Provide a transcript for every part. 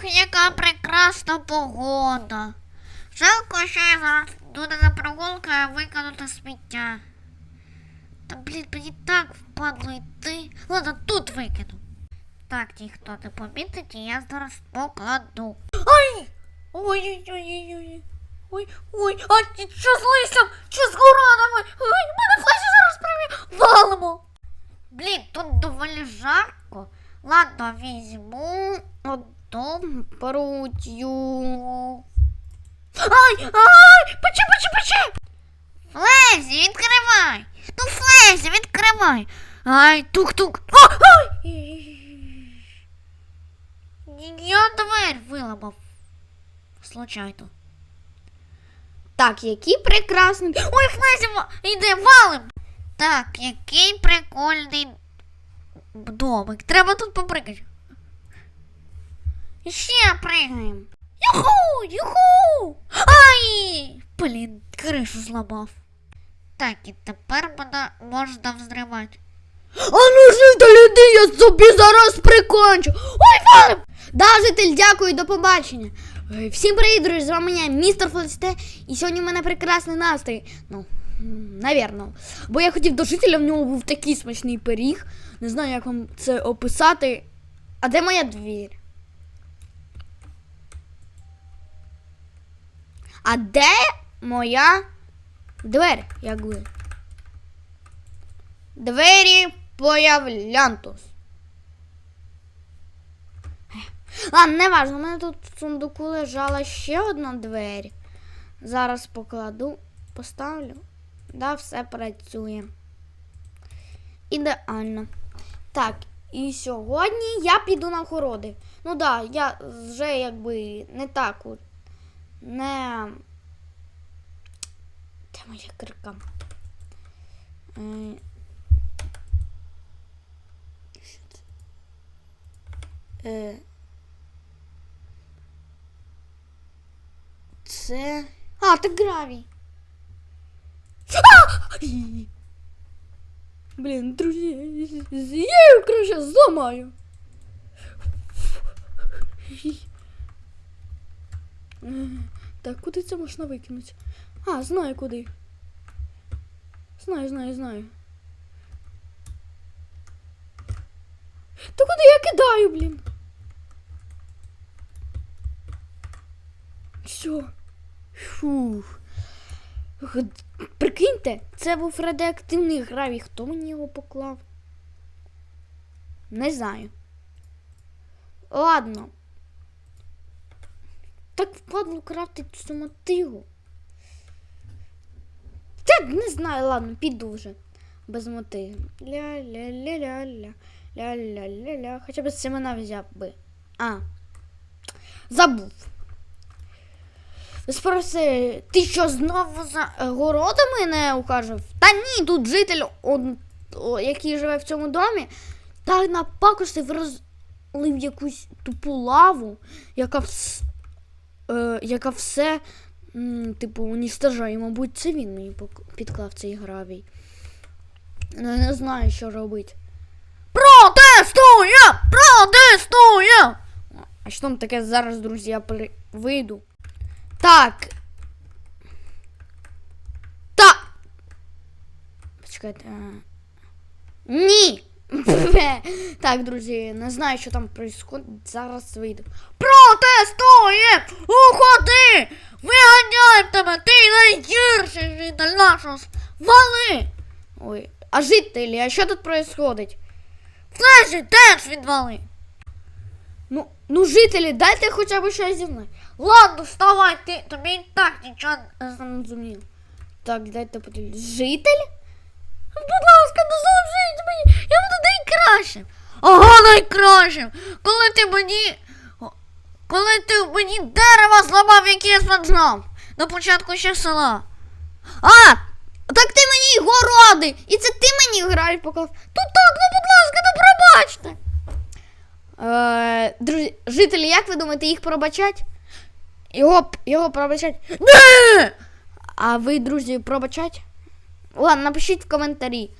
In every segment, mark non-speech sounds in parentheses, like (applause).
Ох, яка прекрасна погода. Жалко, що я зараз буду на прогулку викинути сміття. Та блін, мені так впадло йти. Ладно, тут викину. Так, ніхто не помітить, і я зараз покладу. Ай! Ой-ой-ой-ой-ой. Ой, ой, а що з листям? Що з горанами? Ой, мене флеші зараз приві. Валимо. Блін, тут доволі жарко. Ладно, візьму одну прутю. Ай, ай, пече, пече, пече. Флезі, відкривай. Ну, Флезі, відкривай. Ай, тук-тук. Я дверь виламав. Случайно. Так, який прекрасний. Ой, Флезі, йде, валим. Так, який прикольний домик. Треба тут попригати. Ще пригаємо. Юху! Юху! Ай! Блін, кришу зламав. Так, і тепер мене можна взривати. А ну житель, я собі зараз прикончу. Ой, валим! Да, житель, дякую, до побачення. Е, Всім привіт, друзі, з вами я, містер Флесте, і сьогодні в мене прекрасний настрій. Ну, навірно. Бо я хотів до жителя, в нього був такий смачний пиріг. Не знаю, як вам це описати. А де моя двір? А де моя двері, якби? Двері появлянтус. А, не важно, у мене тут в сундуку лежала ще одна двері. Зараз покладу, поставлю. Да, все працює. Ідеально. Так, і сьогодні я піду на городи. Ну да, я вже якби не так от. Не. Де моя кирка? Е, Що це? Е. А, це гравій. Блін, друзі, я краще зламаю. Е, Так, куди це можна викинути? А, знаю куди. Знаю, знаю, знаю. Та куди я кидаю, блін? Все. Фух. Прикиньте, це був радіоактивний гравій. Хто мені його поклав? Не знаю. Ладно. Так впадло крафтить цю мотигу. Та не знаю, ладно, піду вже. Без мотиги. Ля-ля-ля-ля-ля. Ля-ля-ля-ля. Хоча б семена взяв би. А. Забув. Ви спросили, ти що знову за городами не ухажив? Та ні, тут житель, он, о, який живе в цьому домі, та напакостив розлив якусь тупу лаву, яка, е, яка все, м, типу, уніштажає. Мабуть, це він мені підклав цей гравій. Ну, я не знаю, що робити. Протестує! Протестує! А що там таке зараз, друзі, я при... вийду. Так. Та. Почекайте. Ні. (laughs) так, друзі, не знаю, що там відбувається. Зараз вийду. Протестує! Уходи! Виганяємо тебе! Ти найгірший житель нашого! Вали! Ой. А жителі, а що тут відбувається? Флеші теж відвали! Ну, ну, жителі, дайте хоча б щось зі мною. Ладно, вставай, ти, тобі і так нічого не зрозумів. Так, дайте подивлюсь. Житель? Будь ласка, не залишіть мені, я буду найкращим. Ага, найкращим. Коли ти мені. Коли ти мені дерево зламав, яке я знав на початку ще села. А! Так ти мені городи! І це ти мені граєш поклав. То так, ну будь ласка, ну пробачте. Е, друзі, жителі, як ви думаєте, їх пробачать? Його, його пробачать? Не! А ви, друзі, пробачать? Ладно, напишіть в коментарі.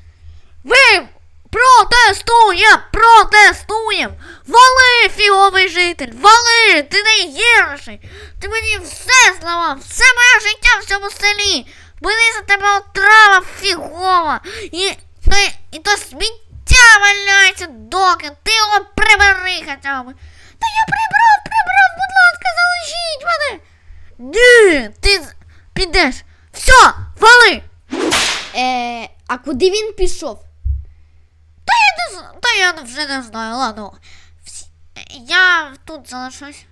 Ви Протестуєм! Протестуєм! Вали, фіговий житель! Вали! Ти найгірший! Ти мені все зламав! Все моє життя в цьому селі! Мені за тебе отрава фігова! І, то, і то сміття валяється доки! Ти його прибери хоча б! Та я прибрав, прибрав, будь ласка, залишіть мене! Ні, ти підеш! Все, вали! Е, а куди він пішов? Та я не з- та я вже не знаю, ладно. Я тут залишусь.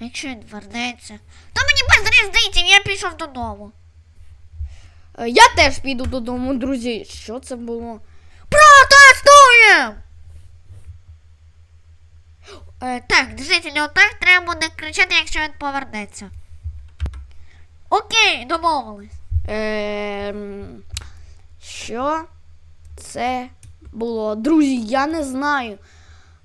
Якщо він вернеться. Та мені без різниці, я пішов додому. Е, я теж піду додому, друзі. Що це було? Протестуємо! Е, так, жителі, отак треба буде кричати, якщо він повернеться. Окей, домовились. Ем, що це було? Друзі, я не знаю.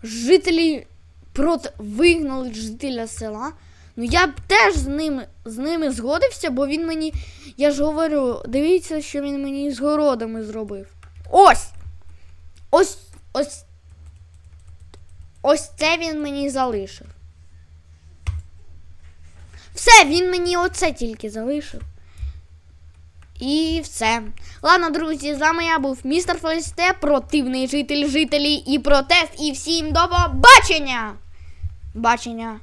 Жителі проти вигнали жителя села. Ну я б теж з ними, з ними згодився, бо він мені. Я ж говорю, дивіться, що він мені з городами зробив. Ось! Ось ось. Ось це він мені залишив. Все, він мені оце тільки залишив. І все. Ладно, друзі, з вами я був містер Фелісте, противний житель жителі і протест. І всім до побачення! Бачення.